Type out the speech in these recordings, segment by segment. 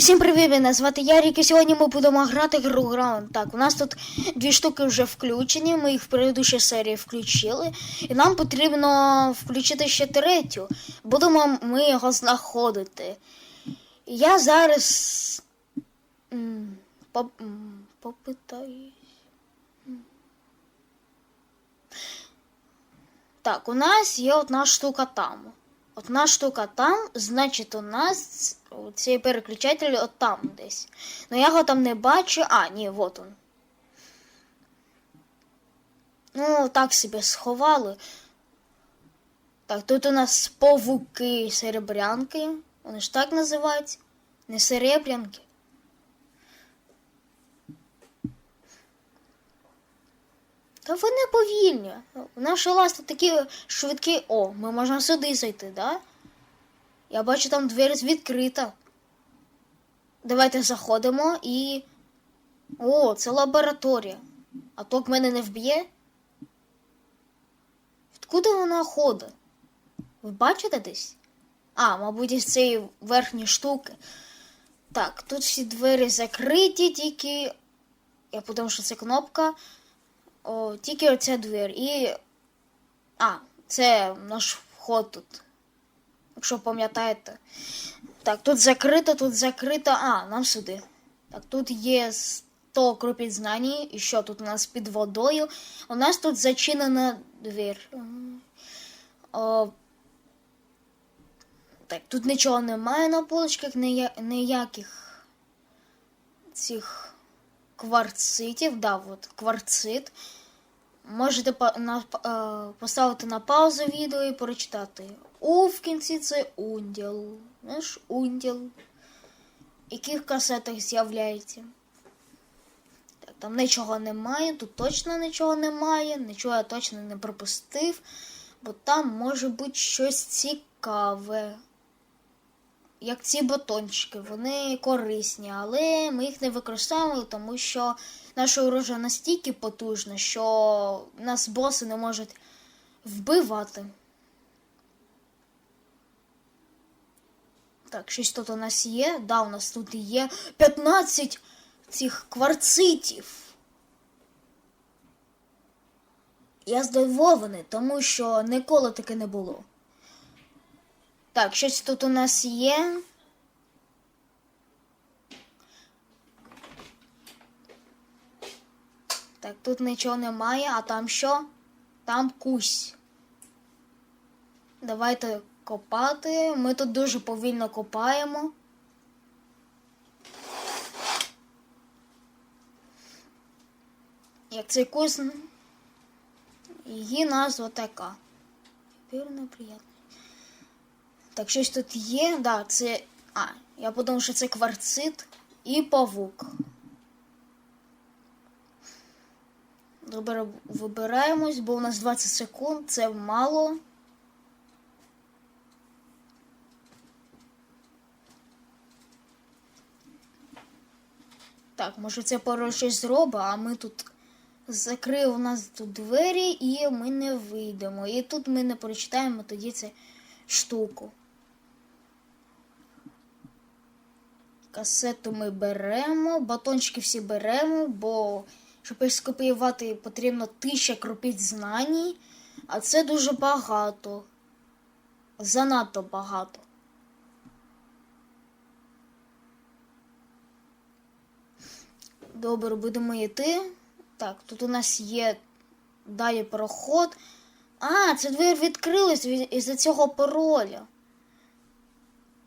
Всім привіт, мене звати Ярік, і сьогодні ми будемо грати гру Граунд. Так, у нас тут дві штуки вже включені, ми їх в предыдущій серії включили, і нам потрібно включити ще третю. Будемо ми його знаходити. Я зараз попитаюсь. Так, у нас є одна штука там. Одна штука там, значить, у нас цей переключатель от там десь. Ну я його там не бачу. А, ні, вот он. Ну, так себе сховали. Так, тут у нас павуки серебрянки. Вони ж так називають. Не серебрянки. Та вони повільні. Наші ласти такі швидкі. О, ми можемо сюди зайти, да? Я бачу, там двері відкрита. Давайте заходимо і. О, це лабораторія. А ток мене не вб'є? Відкуди вона ходить? Ви бачите десь? А, мабуть, із цієї верхньої штуки. Так, тут всі двері закриті, тільки. Я подумав, що це кнопка. О, тільки оця двір. І. А, це наш вход тут. Якщо пам'ятаєте. Так, тут закрито, тут закрито. А, нам сюди. Так, тут є 100 кропіт знані. І що тут у нас під водою? У нас тут зачинена двір. О, так, тут нічого немає на полочках, ніяких цих кварцитів. Да, от, кварцит. Можете е, поставити на паузу відео і прочитати. У в кінці це унділ. Знаєш, унділ. Який в касетах з'являється. Так, там нічого немає, тут точно нічого немає, нічого я точно не пропустив, бо там може бути щось цікаве. Як ці батончики, вони корисні, але ми їх не використовуємо, тому що наше оружие настільки потужне, що нас боси не можуть вбивати. Так, щось тут у нас є. Да, у нас тут є 15 цих кварцитів. Я здивований, тому що ніколи таке не було. Так, щось тут у нас є. Так, тут нічого немає, а там що? Там кусь. Давайте копати. Ми тут дуже повільно копаємо. Як цей кусь. Її назва така. Вірно, приємно. Так, щось тут є. Да, це. А, я подумав, що це кварцит і павук. Добре, вибираємось, бо у нас 20 секунд, це мало. Так, може це пароль щось зробить, а ми тут закрив у нас тут двері і ми не вийдемо. І тут ми не прочитаємо тоді цю штуку. Касету ми беремо, батончики всі беремо, бо щоб їх скопіювати, потрібно тисяча кропіть знань, а це дуже багато. Занадто багато. Добре, будемо йти. Так, тут у нас є далі проход. А, це двері відкрились із-за цього пароля.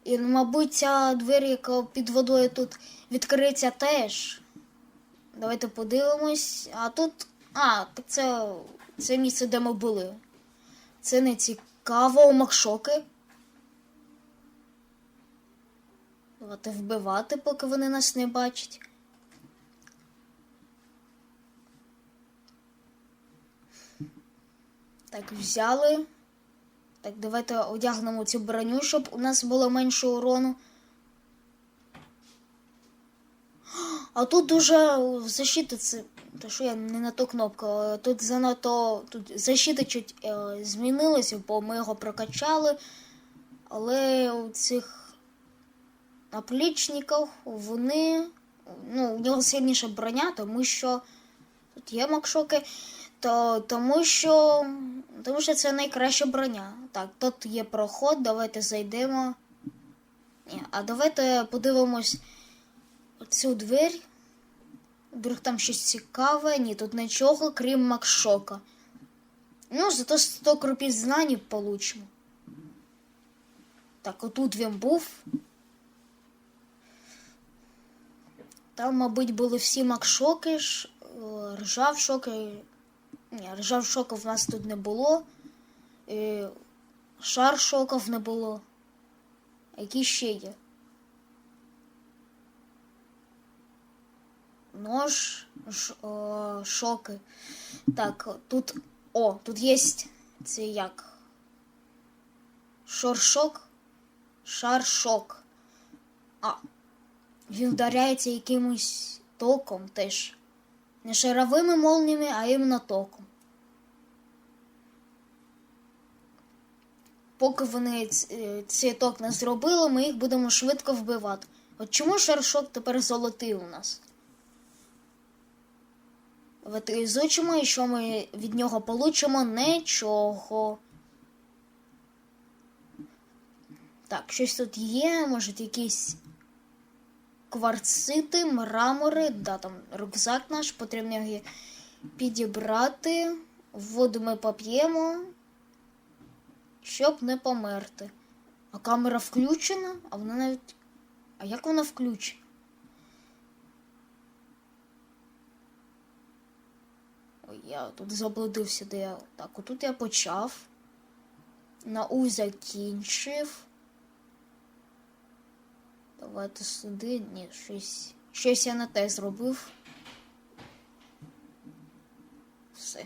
І, мабуть, ця двері, яка під водою тут відкриється теж. Давайте подивимось. А тут. А, так це, це місце, де ми були. Це не цікаво, у Макшоки. Давайте вбивати, поки вони нас не бачать. Так, взяли. Так, давайте одягнемо цю броню, щоб у нас було менше урону. А тут дуже защита це. Та що я не на ту кнопку. Тут занадто. Тут защита чуть е, змінилася, бо ми його прокачали. Але у цих наплічників, вони. Ну, у нього сильніша броня, тому що тут є макшоки, то тому що. Тому що це найкраща броня. Так, тут є проход, давайте зайдемо. Ні, а давайте подивимось цю двері. Вдруг там щось цікаве. Ні, тут нічого, крім Макшока. Ну, зато 100 крупиць знань получимо. Так, отут він був. Там, мабуть, були всі макшоки, ш... е. Ні, ржав шоків в нас тут не було. І шар шоків не було. Які ще є? Нож, ш... о, шоки. Так, тут. О, тут є це як? Шоршок, шаршок. А, він вдаряється якимось током теж. Не шаровими молніями, а іменно током. Поки вони е, цей ток не зробили, ми їх будемо швидко вбивати. От чому шаршок тепер золотий у нас? От ізучимо, і що ми від нього получимо нічого. Так, щось тут є, може якісь кварцити, мрамори, да, там рюкзак наш, потрібно підібрати. Воду ми поп'ємо, щоб не померти. А камера включена, а вона навіть. А як вона включена? Ой, я тут заблудився, де я. Так, отут я почав. На У закінчив. Давайте сюди. Ні, щось. Щось я не те зробив. Все.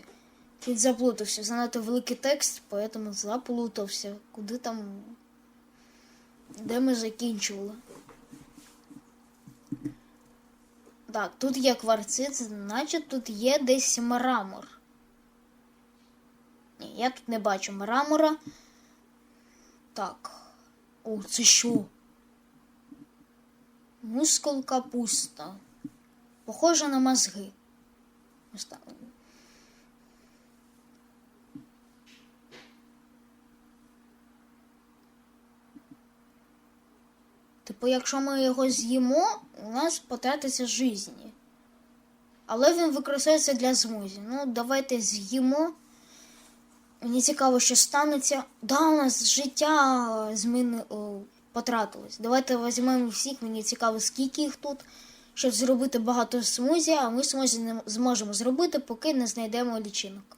Тут заплутався. Занадто великий текст, поэтому заплутався. Куди там. Де ми закінчували? Так, тут є кварцит, значить тут є десь мрамор. Ні, я тут не бачу мрамора. Так. О, це що? Мускул капуста. Похоже на мозги. Типу, якщо ми його з'їмо, у нас потратиться жизні. Але він використовується для змузі. Ну, давайте з'їмо. Мені цікаво, що станеться. Да, у нас життя зміни потратилось. Давайте візьмемо всіх. Мені цікаво, скільки їх тут, щоб зробити багато смузі, а ми смузі не зможемо зробити, поки не знайдемо лічинок.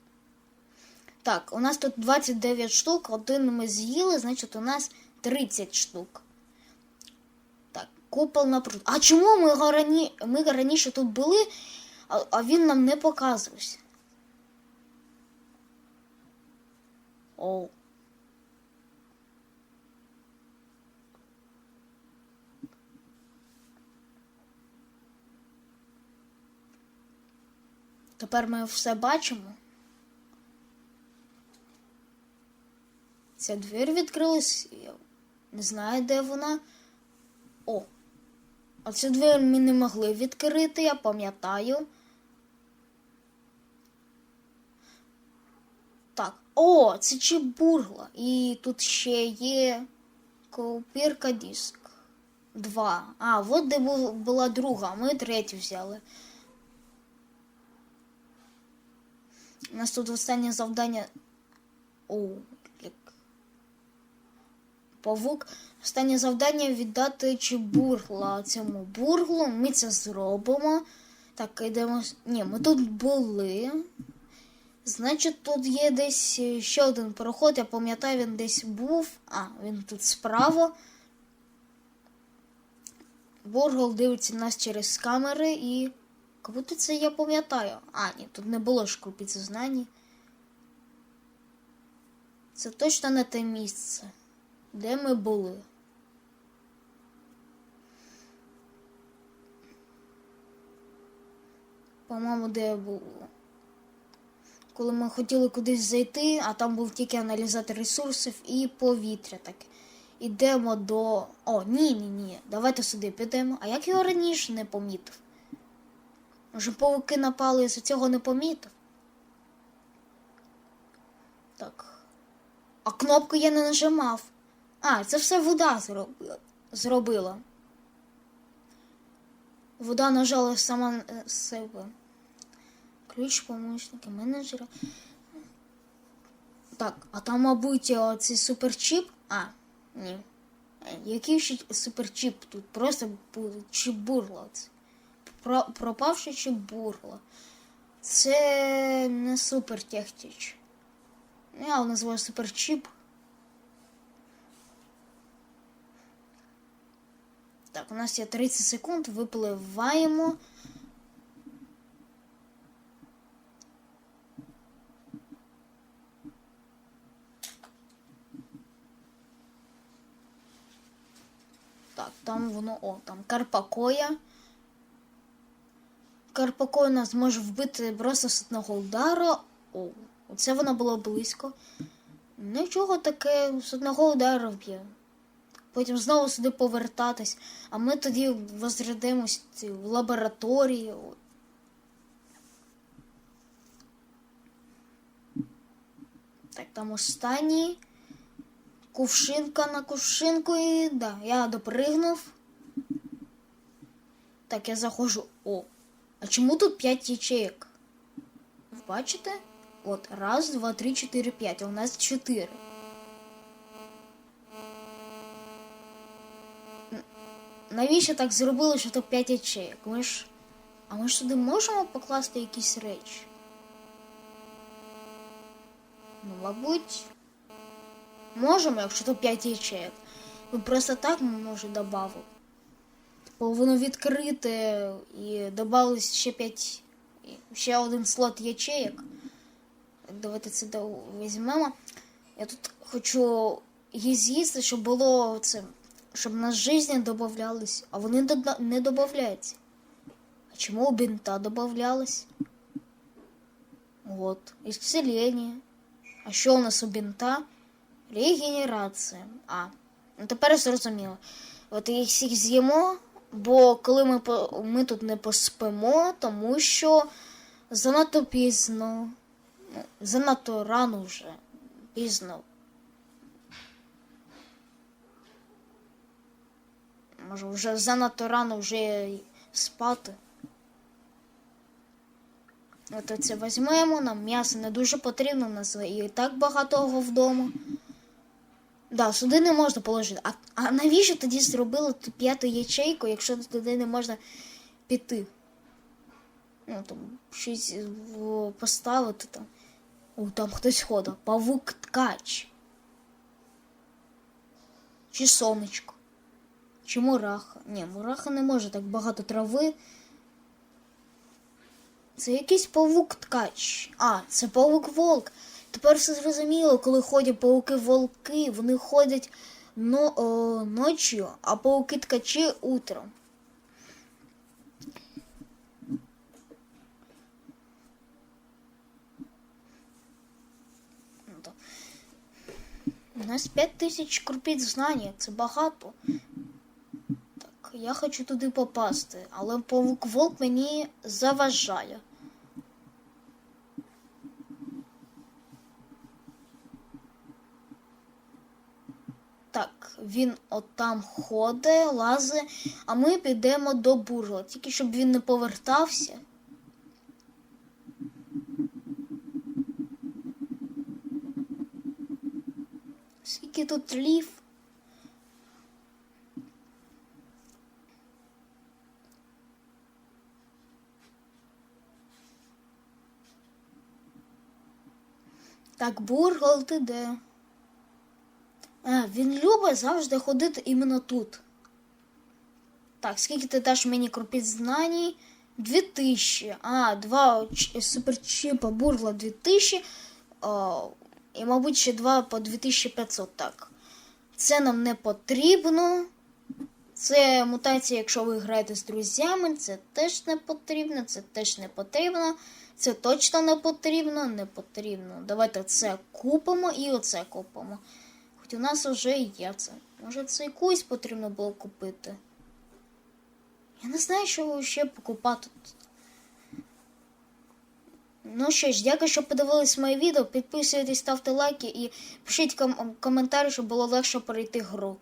Так, у нас тут 29 штук, один ми з'їли, значить у нас 30 штук. Так, купол напруд. А чому ми, рані... ми раніше тут були, а, а він нам не показувався? Оу. Тепер ми все бачимо. Ця двір відкрилась. Я не знаю, де вона. О! А цю двір ми не могли відкрити, я пам'ятаю. Так. О, це чебургла. І тут ще є копірка диск. Два. А, от де була друга, а ми третю взяли. У нас тут останнє завдання. О, як. Павук. Останнє завдання віддати чебургла цьому бурглу. Ми це зробимо. Так, йдемо. Ні, ми тут були. Значить, тут є десь е, ще один проход, я пам'ятаю, він десь був. А, він тут справа. Бургл дивиться нас через камери і. Це я пам'ятаю. А, ні, тут не було ж крупиці знані. Це точно не те місце, де ми були. По-моєму, де я був. Коли ми хотіли кудись зайти, а там був тільки аналізатор ресурсів і повітря таке. йдемо до. О, ні, ні, ні. Давайте сюди підемо. А як його раніше не помітив? Може, павуки напали і за цього не помітив? Так. А кнопку я не нажимав. А, це все вода зробила. Вода нажала сама е, себе. Ключ помощника менеджера. Так, а там, мабуть, цей суперчіп. А, ні. Е, Який ще суперчіп тут? Просто чіп бурла. Це. Про, пропавший чіп бурла. Це не супертехтіч. Я його називаю суперчіп. Так, у нас є 30 секунд, випливаємо. Так, там воно. О, там Карпакоя. Карпакоя нас може вбити просто з одного удару. О, оце воно було близько. Нічого таке з одного удару б'є. Потім знову сюди повертатись, а ми тоді возрядимось в лабораторії. Так, там останній. Кувшинка на кувшинку і да, я допригнув. Так, я заходжу. О. А чому тут 5 ячеек? Ви Бачите? От, раз, два, три, чотири, п'ять. А у нас чотири. Н- Навіщо так зробили, що то 5 ячеек? Ми ж. А ми ж сюди можемо покласти якісь речі? Ну, мабуть. Можемо, якщо то 5 ячеек. Ви просто так може додав. Типу воно відкрите і додались ще 5. Ще один слот ячеек. Так, Давайте це візьмемо. Я тут хочу її з'їсти, щоб було це. Щоб на житті додавались, а вони не додаються. А чому у бінта додавались? Вот. Исцеление. А що у нас у бінта? Регенерація. А, ну тепер зрозуміло. От їх всіх з'їмо, бо коли ми, ми тут не поспимо, тому що занадто пізно. Занадто рано вже. Пізно. Може, вже занадто рано вже спати. От оце візьмемо, нам м'ясо не дуже потрібно, у нас і так багато його вдома. Да, сюди не можна положити. А, а навіщо тоді зробили ту п'яту ячейку, якщо туди не можна піти? Ну, там, щось поставити там. О, там хтось ходить. Павук ткач. Чи сонечко. Чи мураха. Ні, мураха не може так багато трави. Це якийсь павук ткач. А, це павук волк. Тепер все зрозуміло, коли ходять пауки-волки, вони ходять но, о, ночі, а пауки-ткачі утром. Ну. У нас 5 тисяч крупиць знання, це багато. Так, я хочу туди попасти, але павук-волк мені заважає. Так, він отам ходить, лазить, а ми підемо до бурла, тільки щоб він не повертався. Скільки тут лів? Так, бургол ти де? А, він любить завжди ходити іменно тут. Так, скільки ти даш мені крупиць знань? 2000. А, два суперчіпа бургла 2000. О, і, мабуть, ще два по 2500. Так. Це нам не потрібно. Це мутація, якщо ви граєте з друзями, це теж не потрібно, це теж не потрібно. Це точно не потрібно, не потрібно. Давайте це купимо і оце купимо. У нас вже є це. Може, це якусь потрібно було купити. Я не знаю, що ще покупати тут. Ну що ж, дякую, що подивились моє відео. Підписуйтесь, ставте лайки і пишіть ком- коментарі, щоб було легше перейти гру.